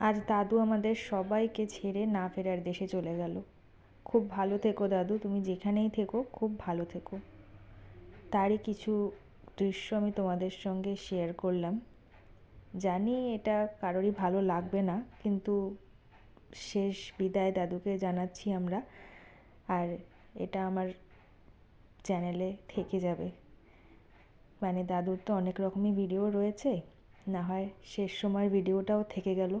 আজ দাদু আমাদের সবাইকে ছেড়ে না ফেরার দেশে চলে গেল। খুব ভালো থেকো দাদু, তুমি যেখানেই থেকো, খুব ভালো থেকো। তারই কিছু দৃশ্য আমি তোমাদের সঙ্গে শেয়ার করলাম। জানি এটা কারোরই ভালো লাগবে না, কিন্তু শেষ বিদায় দাদুকে জানাচ্ছি আমরা, আর এটা আমার চ্যানেলে থেকে যাবে। মানে দাদুর তো অনেক রকমই ভিডিও রয়েছে, না হয় শেষ সময়ের ভিডিওটাও থেকে গেল।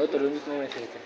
ওই তো রুমি কমে এসে গেছে